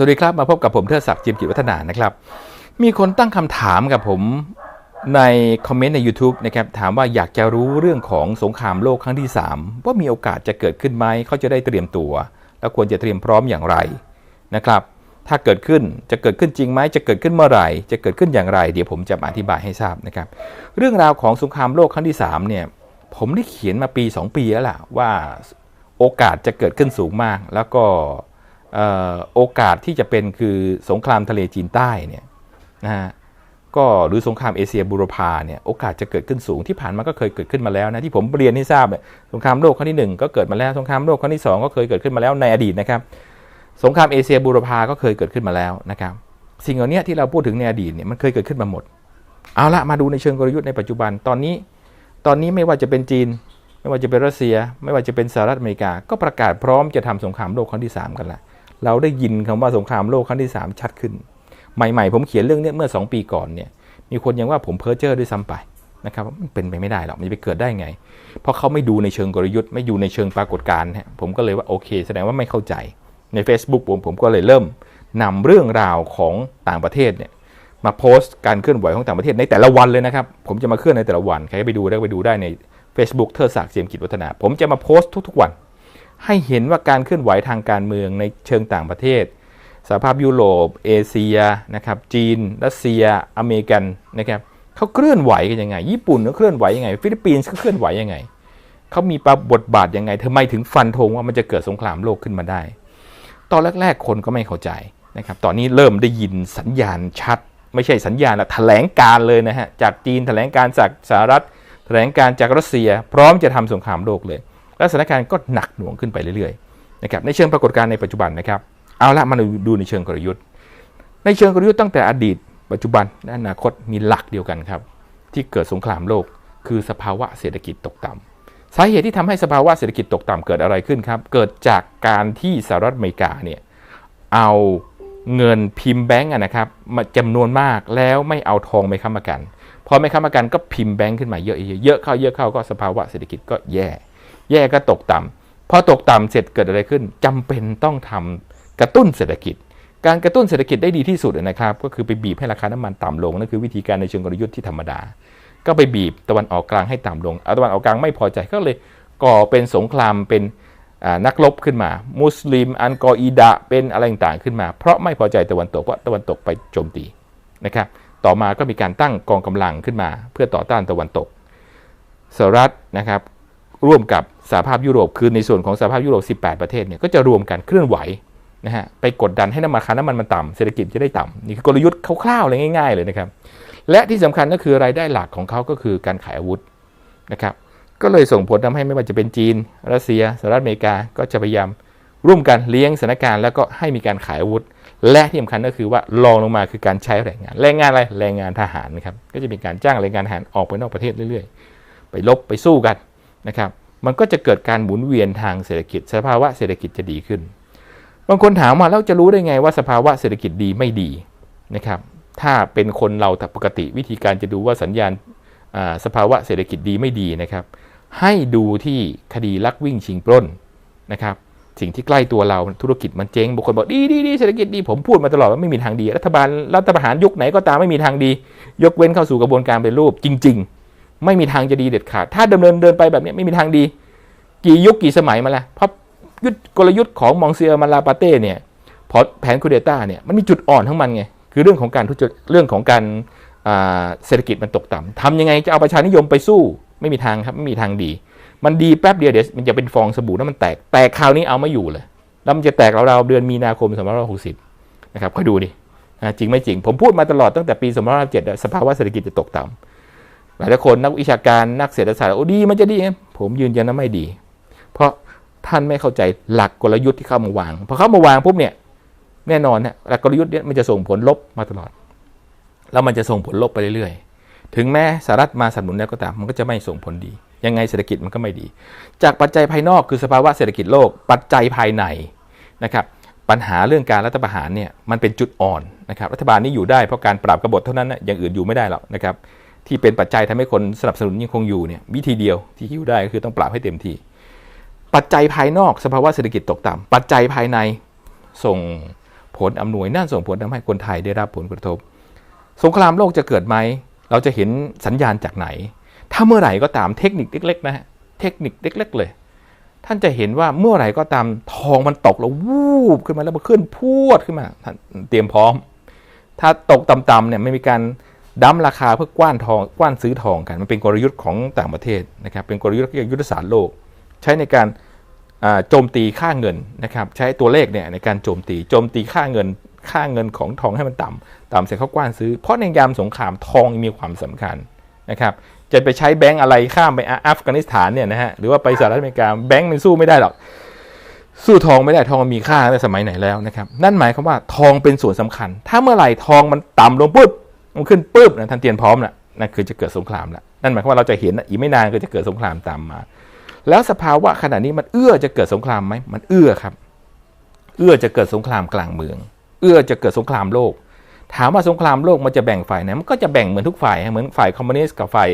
วัสดีครับมาพบกับผมเทิดศักดิ์จิมกิจวัฒนานะครับ มีคนตั้งคำถามกับผมในคอมเมนต์ใน YouTube นะครับถามว่าอยากจะรู้เรื่องของสงครามโลกครั้งที่ 3 ว่ามีโอกาสจะเกิดขึ้นไหมเขาจะได้เตรียมตัว แล้วควรจะเตรียมพร้อมอย่างไรนะครับ ถ้าเกิดขึ้นจะเกิดขึ้นจริงไหมจะเกิดขึ้นเมื่อไหร่ จะเกิดขึ้นอย่างไร เดี๋ยวผมจะอธิบายให้ทราบนะครับ เรื่องราวของสงครามโลกครั้งที่3เนี่ยผมได้เขียนมาปี 2 ปีแล้วล่ะว่าโอกาสจะเกิดขึ้นสูงมาก แล้วก็ โอกาสที่จะเป็นคือสงครามทะเลจีนใต้เนี่ยนะฮะก็หรือสงครามเอเชียบูรพาเนี่ยโอกาสจะเกิดขึ้นสูงที่ผ่านมาก็เคยเกิดขึ้นมาแล้วนะที่ผมเรียนให้ทราบเนี่ยสงครามโลกครั้งที่หนึ่งก็เกิดมาแล้วสงครามโลกครั้งที่สองก็เคยเกิดขึ้นมาแล้วในอดีตนะครับสงครามเอเชียบูรพาก็เคยเกิดขึ้นมาแล้วนะครับสิ่งเหล่านี้ที่เราพูดถึงในอดีตเนี่ยมันเคยเกิดขึ้นมาหมด เอาละมาดูในเชิงกลยุทธ์ในปัจจุบันตอนนี้ ตอนนี้ไม่ว่าจะเป็นจีน ไม่ว่าจะเป็นรัสเซีย ไม่ว่าจะเป็นสหรัฐอเมริกา ก็ประกาศพร้อมจะทำสงครามโลกครั้งที่ 3 กันละ เราได้ยินคำว่าสงครามโลกครั้งที่ 3 ชัดขึ้น ใหม่ๆ ผมเขียนเรื่องนี้เมื่อ 2 ปีก่อนเนี่ย มีคนยังว่าผมเพ้อเจ้อด้วยซ้ำไปนะครับมันเป็นไปไม่ได้หรอกมันจะไปเกิดได้ไง เพราะเขาไม่ดูในเชิงกลยุทธ์ ไม่ดูในเชิงปรากฏการณ์ผมก็เลยว่าโอเค แสดงว่าไม่เข้าใจ ใน Facebook ผมผมก็เลยเริ่มนำเรื่องราวของต่างประเทศเนี่ยมาโพสต์การเคลื่อนไหวของต่างประเทศในแต่ละวันเลยนะครับ ผมจะมาเคลื่อนในแต่ละวัน ใครไปดูได้ไปดูได้ใน Facebook เทิดศักดิ์เสียมกิจวัฒนา ผมจะมาโพสต์ทุกๆวัน ให้เห็นว่าการเคลื่อนไหวทางการเมืองในเชิงต่างประเทศสหภาพยุโรป เอเชียนะครับจีน รัสเซีย อเมริกันนะครับเขาเคลื่อนไหวกันยังไง ญี่ปุ่นก็เคลื่อนไหวยังไง ฟิลิปปินส์ก็เคลื่อนไหวยังไงเขามีบทบาทยังไงทำไมถึงฟันธงว่ามันจะเกิดสงครามโลกขึ้นมาได้ ตอนแรกๆคนก็ไม่เข้าใจนะครับตอนนี้เริ่มได้ยินสัญญาณชัด ไม่ใช่สัญญาณละแถลงการเลยนะฮะจากจีนแถลงการจากสหรัฐ แถลงการจากรัสเซีย พร้อมจะทำสงครามโลกเลย และสถานการณ์ก็หนักหน่วงขึ้นไปเรื่อยๆนะครับในเชิงปรากฏการณ์ในปัจจุบันนะครับเอาละมาดูในเชิงกลยุทธ์ ในเชิงกลยุทธ์ตั้งแต่อดีต ปัจจุบันและอนาคตมีหลักเดียวกันครับที่เกิดสงครามโลก คือสภาวะเศรษฐกิจตกต่ำสาเหตุที่ทำให้สภาวะเศรษฐกิจตกต่ำเกิดอะไรขึ้นครับ เกิดจากการที่สหรัฐอเมริกาเนี่ยเอาเงินพิมพ์แบงก์นะครับมาจำนวนมากแล้วไม่เอาทองไปค้ำประกัน พอไม่ค้ำประกันก็พิมพ์แบงก์ขึ้นมาเยอะๆเยอะเข้าเยอะเข้าก็สภาวะเศรษฐกิจก็แย่ แย่ก็ตกต่ำพอตกต่ำเสร็จเกิดอะไรขึ้นจำเป็นต้องทำกระตุ้นเศรษฐกิจ การกระตุ้นเศรษฐกิจได้ดีที่สุดนะครับ ก็คือไปบีบให้ราคาน้ำมันต่ำลงนั่นคือวิธีการในเชิงกลยุทธ์ที่ธรรมดา ก็ไปบีบตะวันออกกลางให้ต่ำลงเอาตะวันออกกลางไม่พอใจก็เลยก่อเป็นสงครามเป็นนักรบขึ้นมา มุสลิม อันกออีดะเป็นอะไรต่างๆขึ้นมา เพราะไม่พอใจตะวันตกว่าะตะวันตกไปโจมตีนะครับต่อมาก็มีการตั้งกองกำลังขึ้นมา เพื่อต่อต้านตะวันตกสหรัฐนะครับ ร่วมกับสหภาพยุโรปคือในส่วนของสหภาพยุโรป 18 ประเทศเนี่ยก็จะรวมกันเคลื่อนไหวนะฮะไปกดดันให้น้ำมันคาน้ำมันมันต่ำเศรษฐกิจจะได้ต่ำนี่คือกลยุทธ์คร่าวๆเลยง่ายๆเลยนะครับและที่สำคัญก็คือรายได้หลักของเขาก็คือการขายอาวุธนะครับก็เลยส่งผลทำให้ไม่ว่าจะเป็นจีน รัสเซียสหรัฐอเมริกาก็จะพยายามร่วมกันเลี้ยงสถานการณ์แล้วก็ให้มีการขายอาวุธ และที่สำคัญก็คือว่าลองลงมาคือการใช้แรงงาน แรงงานอะไรแรงงานทหารนะครับก็จะมีการจ้างแรงงานทหารออกไปนอกประเทศเรื่อย ๆ ไปลบไปสู้กัน นะครับมันก็จะเกิดการหมุนเวียนทางเศรษฐกิจ สภาวะเศรษฐกิจจะดีขึ้น บางคนถามว่าเราจะรู้ได้ไงว่าสภาวะเศรษฐกิจดีไม่ดีนะครับ ถ้าเป็นคนเราปกติวิธีการจะดูว่าสัญญาณสภาวะเศรษฐกิจดีไม่ดีนะครับ ให้ดูที่คดีลักวิ่งชิงปล้นนะครับ สิ่งที่ใกล้ตัวเราธุรกิจมันเจ๊งบางคนบอกดีดีดีเศรษฐกิจดีผมพูดมาตลอดว่าไม่มีทางดี รัฐบาลรัฐประหารยุคไหนก็ตามไม่มีทางดี ยกเว้นเข้าสู่กระบวนการเป็นรูปจริง ๆ ไม่มีทางจะดีเด็ดขาด ถ้าดำเนินเดินไปแบบนี้ไม่มีทางดี กี่ยุคกี่สมัยมาแล้วเพราะยุทธกลยุทธ์ของมองเซียมาลาปาเต้เนี่ยพอแผนคูเดต้าเนี่ยมันมีจุดอ่อนทั้งมันไงคือเรื่องของการทุจริตเรื่องของการเศรษฐกิจมันตกต่ำทำยังไงจะเอาประชานิยมไปสู้ไม่มีทางครับไม่มีทางดี มันดีแป๊บเดียวเดี๋ยวมันจะเป็นฟองสบู่แล้วมันแตกแตกคราวนี้เอาไม่อยู่เลยแล้วมันจะแตกเราๆเดือนมีนาคม2560นะครับคอยดูดิจริงไม่จริง ผมพูดมาตลอดตั้งแต่ปี2557สภาวะเศรษฐกิจจะตกต่ำ หลายคนนักวิชาการนักเศรษฐศาสตร์โอ้ดีมันจะดี ผมยืนยันว่าไม่ดี เพราะท่านไม่เข้าใจหลักกลยุทธ์ที่เข้ามาวางพอเข้ามาวางปุ๊บเนี่ยแน่นอนนะหลักกลยุทธ์เนี่ยมันจะส่งผลลบมาตลอด แล้วมันจะส่งผลลบไปเรื่อยๆ ถึงแม้สหรัฐมาสนับสนุนแล้วก็ตามมันก็จะไม่ส่งผลดี ยังไงเศรษฐกิจมันก็ไม่ดี จากปัจจัยภายนอกคือสภาวะเศรษฐกิจโลก ปัจจัยภายในนะครับปัญหาเรื่องการรัฐประหารเนี่ยมันเป็นจุดอ่อนนะครับรัฐบาลนี้อยู่ได้เพราะการปราบกบฏเท่านั้นนะอย่างอื่นอยู่ไม่ได้หรอกนะครับ ที่เป็นปัจจัยทำให้คนสนับสนุนยังคงอยู่เนี่ยวิธีเดียวที่อยู่ได้ก็คือต้องปราบให้เต็มที่ ปัจจัยภายนอกสภาวะเศรษฐกิจตกต่ำปัจจัยภายในส่งผลอำนวยนั่นส่งผลทำให้คนไทยได้รับผลกระทบ สงครามโลกจะเกิดไหม เราจะเห็นสัญญาณจากไหน ถ้าเมื่อไหร่ก็ตามเทคนิคเล็กๆนะฮะเทคนิคเล็กๆเลย ท่านจะเห็นว่าเมื่อไหร่ก็ตามทองมันตกแล้ววูบขึ้นมาแล้วมันขึ้นพวดขึ้นมาท่านเตรียมพร้อม ถ้าตกต่ำๆเนี่ยไม่มีการ ดั้มราคาเพื่อกว้านทองกว้านซื้อทองกัน มันเป็นกลยุทธ์ของต่างประเทศนะครับ เป็นกลยุทธ์ยุทธศาสตร์โลก ใช้ในการโจมตีค่าเงินนะครับ ใช้ตัวเลขเนี่ยในการโจมตี โจมตีค่าเงิน ค่าเงินของทองให้มันต่ำต่ำเสร็จเขากว้านซื้อ เพราะในยามสงครามทองมีความสำคัญนะครับ จะไปใช้แบงก์อะไรข้ามไปอัฟกานิสถานเนี่ยนะฮะ หรือว่าไปสหรัฐอเมริกาแบงก์มันสู้ไม่ได้หรอก สู้ทองไม่ได้ทองมันมีค่าตั้งแต่สมัยไหนแล้วนะครับ นั่นหมายความว่าทองเป็นส่วนสำคัญ ถ้าเมื่อไหร่ทองมันต่ำลงปุ๊บ มันขึ้นปุ๊บนะท่านเตรียมพร้อมนะนั่นคือจะเกิดสงครามแล้วนั่นหมายความว่าเราจะเห็นอีกไม่นานก็จะเกิดสงครามตามมา แล้วสภาวะขณะนี้มันเอื้อจะเกิดสงครามไหมมันเอื้อครับ เอื้อจะเกิดสงครามกลางเมือง เอื้อจะเกิดสงครามโลก ถามว่าสงครามโลกมันจะแบ่งฝ่ายไหนมันก็จะแบ่งเหมือนทุกฝ่ายเหมือนฝ่ายคอมมิวนิสต์กับฝ่าย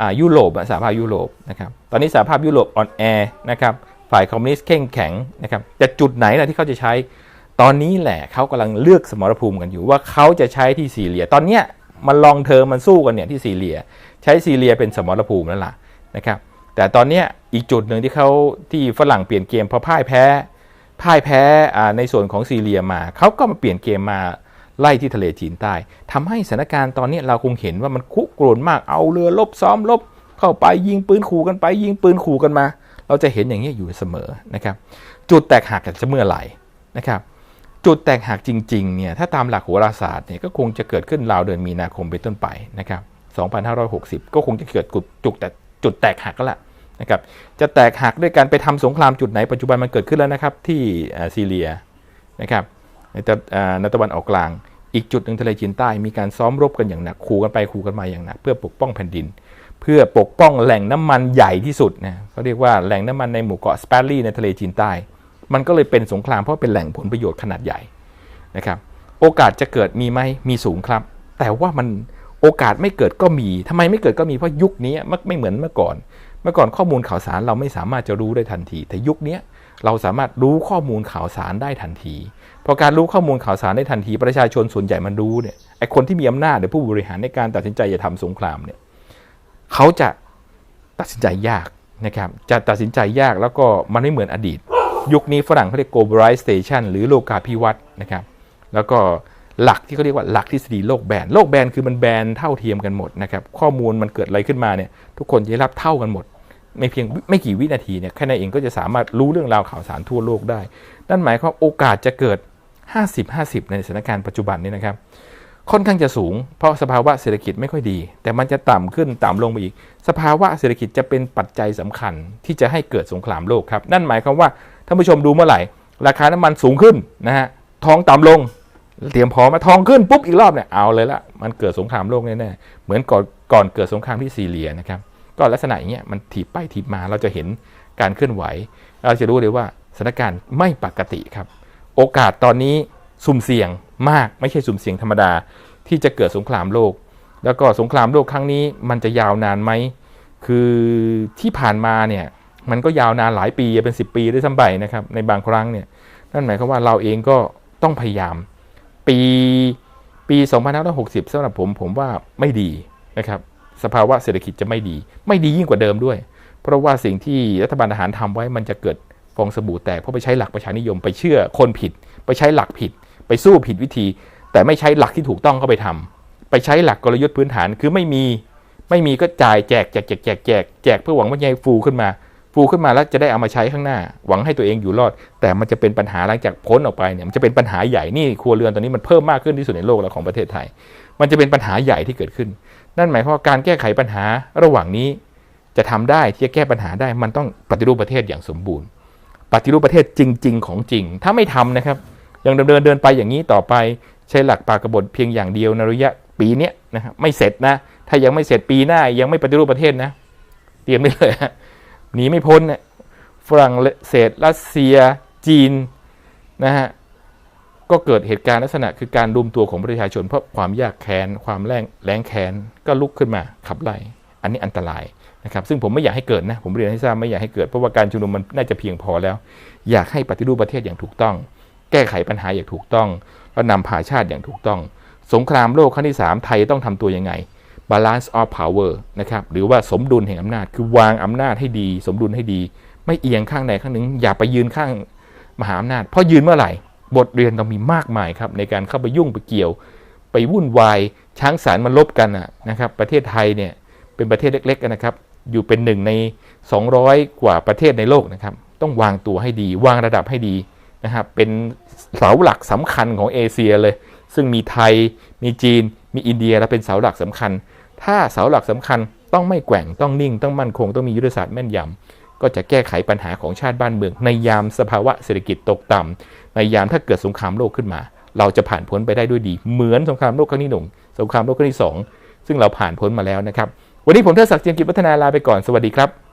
อ่ายุโรปสหภาพยุโรปนะครับตอนนี้สหภาพยุโรปอ่อนแอนะครับฝ่ายคอมมิวนิสต์เข้งแข็งนะครับแต่จุดไหนล่ะที่เขาจะใช้ ตอนนี้แหละเขากำลังเลือกสมรภูมิกันอยู่ว่าเขาจะใช้ที่ซีเรีย ตอนเนี้ยมันลองเทอมมันสู้กันเนี่ยที่ซีเรีย ใช้ซีเรียเป็นสมรภูมินั่นแหละนะครับแต่ตอนเนี้ยอีกจุดหนึ่งที่เขาที่ฝรั่งเปลี่ยนเกมพอพ่ายแพ้พ่ายแพ้ในส่วนของซีเรียมาเขาก็มาเปลี่ยนเกมมาไล่ที่ทะเลจีนใต้ทำให้สถานการณ์ตอนนี้เราคงเห็นว่ามันคุกรุ่นมากเอาเรือลบซ้อมลบ เข้าไปยิงปืนขู่กันไป ยิงปืนขู่กันมา เราจะเห็นอย่างนี้อยู่เสมอนะครับ จุดแตกหักจะเมื่อไหร่นะครับ จุดแตกหักจริงๆเนี่ยถ้าตามหลักโหราศาสตร์เนี่ยก็คงจะเกิดขึ้นราวเดือนมีนาคมเป็นต้นไปนะครับ2560 ก็คงจะเกิดจุดแต่จุดแตกหักก็แหละนะครับจะแตกหักด้วยการไปทำสงครามจุดไหนปัจจุบันมันเกิดขึ้นแล้วนะครับที่ซีเรียนะครับในตะอ่าในตะวันออกกลาง อีกจุดหนึ่งทะเลจีนใต้มีการซ้อมรบกันอย่างหนักขู่กันไปขู่กันมาอย่างหนัก เพื่อปกป้องแผ่นดิน เพื่อปกป้องแหล่งน้ำมันใหญ่ที่สุดนะเขาเรียกว่าแหล่งน้ำมันในหมู่เกาะสเปรลี่ในทะเลจีนใต้ มันก็เลยเป็นสงครามเพราะเป็นแหล่งผลประโยชน์ขนาดใหญ่นะครับโอกาสจะเกิดมีไหมมีสูงครับ แต่ว่ามันโอกาสไม่เกิดก็มีทำไมไม่เกิดก็มีเพราะยุคนี้มันไม่เหมือนเมื่อก่อน เมื่อก่อนข้อมูลข่าวสารเราไม่สามารถจะรู้ได้ทันที แต่ยุคนี้เราสามารถรู้ข้อมูลข่าวสารได้ทันทีพอการรู้ข้อมูลข่าวสารได้ทันที ประชาชนส่วนใหญ่มันรู้เนี่ยไอคนที่มีอำนาจหรือผู้บริหารในการตัดสินใจจะทำสงครามเนี่ยเขาจะตัดสินใจยากนะครับจะตัดสินใจยากแล้วก็มันไม่เหมือนอดีต ยุคนี้ฝรั่งเขาเรียก globalization หรือโลกาภิวัตน์นะครับ แล้วก็หลักที่เขาเรียกว่าหลักทฤษฎีโลกแบน โลกแบนคือมันแบนเท่าเทียมกันหมดนะครับ ข้อมูลมันเกิดอะไรขึ้นมาเนี่ยทุกคนจะรับเท่ากันหมด ไม่เพียงไม่กี่วินาทีเนี่ยแค่นั้นเองก็จะสามารถรู้เรื่องราวข่าวสารทั่วโลกได้ นั่นหมายความโอกาสจะเกิด 50-50 ในสถานการณ์ปัจจุบันนี้นะครับค่อนข้างจะสูง เพราะสภาวะเศรษฐกิจไม่ค่อยดี แต่มันจะต่ำขึ้นต่ำลงไปอีก สภาวะเศรษฐกิจจะเป็นปัจจัยสำคัญที่จะให้เกิดสงครามโลกครับ นั่นหมายความว่า ท่านผู้ชมดูเมื่อไหร่ ราคาน้ำมันสูงขึ้นนะฮะทองต่ำลงเตรียมพร้อมมาทองขึ้นปุ๊บอีกรอบเนี่ยเอาเลยละมันเกิดสงครามโลกแน่ๆเหมือนก่อนก่อนเกิดสงครามที่ซีเรียนะครับก็ลักษณะอย่างเงี้ยมันถีบไปถีบมาเราจะเห็นการเคลื่อนไหว เราจะรู้เลยว่าสถานการณ์ไม่ปกติครับ โอกาสตอนนี้สุ่มเสี่ยงมากไม่ใช่สุ่มเสี่ยงธรรมดา ที่จะเกิดสงครามโลก แล้วก็สงครามโลกครั้งนี้มันจะยาวนานไหมคือที่ผ่านมาเนี่ย มันก็ยาวนานหลายปีเป็น 10 ปีด้วยซ้ำไปนะครับในบางครั้งเนี่ยนั่นหมายความว่าเราเองก็ต้องพยายาม ปีปี2560สำหรับผมผมว่าไม่ดีนะครับสภาวะเศรษฐกิจจะไม่ดี ไม่ดียิ่งกว่าเดิมด้วย เพราะว่าสิ่งที่รัฐบาลทหารทำไว้มันจะเกิดฟองสบู่แตกเพราะไปใช้หลักประชานิยมไปเชื่อคนผิด ไปใช้หลักผิด ไปสู้ผิดวิธี แต่ไม่ใช้หลักที่ถูกต้องเข้าไปทำไปใช้หลักกลยุทธ์พื้นฐานคือไม่มี ไม่มีก็จ่ายแจกแจกแจกแจกแจกแจกเพื่อหวังว่าจะฟูขึ้นมา ฟูขึ้นมาแล้วจะได้เอามาใช้ข้างหน้า หวังให้ตัวเองอยู่รอด แต่มันจะเป็นปัญหาหลังจากพ้นออกไปเนี่ยมันจะเป็นปัญหาใหญ่นี่ครัวเรือนตอนนี้มันเพิ่มมากขึ้นที่สุดในโลกแล้วของประเทศไทย มันจะเป็นปัญหาใหญ่ที่เกิดขึ้น นั่นหมายความว่าการแก้ไขปัญหาระหว่างนี้จะทำได้ที่จะแก้ปัญหาได้มันต้องปฏิรูปประเทศอย่างสมบูรณ์ ปฏิรูปประเทศจริง ๆ ของจริง ถ้าไม่ทำนะครับยังเดินเดินเดินไปอย่างนี้ต่อไปใช้หลักปากกบฏเพียงอย่างเดียวในระยะปีนี้นะครับไม่เสร็จนะถ้ายังไม่เสร็จปีหน้ายังไม่ปฏิรูปประเทศนะ เตรียมได้เลยฮะ หนีไม่พ้นเนี่ยฝรั่งเศสรัสเซีย จีนนะฮะก็เกิดเหตุการณ์ลักษณะคือการรวมตัวของประชาชน เพราะความยากแค้นความแรงแรงแค้นก็ลุกขึ้นมาขับไล่อันนี้อันตรายนะครับ ซึ่งผมไม่อยากให้เกิดนะผมเรียนให้ทราบไม่อยากให้เกิดเพราะว่าการชุมนุมมันน่าจะเพียงพอแล้ว อยากให้ปฏิรูปประเทศอย่างถูกต้อง แก้ไขปัญหาอย่างถูกต้อง และนำพาชาติอย่างถูกต้อง สงครามโลกครั้งที่ 3 ไทยต้องทำตัวยังไง balance of power นะครับหรือว่าสมดุลแห่งอำนาจคือวางอำนาจให้ดี สมดุลให้ดี ไม่เอียงข้างใดข้างหนึ่ง อย่าไปยืนข้างมหาอำนาจ เพราะยืนเมื่อไหร่ บทเรียนต้องมีมากมายครับในการเข้าไปยุ่งไปเกี่ยว ไปวุ่นวายช้างสารมันลบกันนะครับ ประเทศไทยเนี่ยเป็นประเทศเล็กๆนะครับ อยู่เป็นหนึ่งใน 200 กว่าประเทศในโลกนะครับ ต้องวางตัวให้ดี วางระดับให้ดีนะครับเป็นเสาหลักสำคัญของเอเชียเลย ซึ่งมีไทยมีจีนมีอินเดียและเป็นเสาหลักสำคัญ ถ้าเสาหลักสำคัญต้องไม่แกว่งต้องนิ่งต้องมั่นคงต้องมียุทธศาสตร์แม่นยำก็จะแก้ไขปัญหาของชาติบ้านเมือง ในยามสภาวะเศรษฐกิจตกต่ำในยามถ้าเกิดสงครามโลกขึ้นมา เราจะผ่านพ้นไปได้ด้วยดี เหมือนสงครามโลกครั้งที่หนึ่งสงครามโลกครั้งที่สองซึ่งเราผ่านพ้นมาแล้วนะครับ วันนี้ผมเทดศักดิ์เจียมกิจวัฒนาลาไปก่อนสวัสดีครับ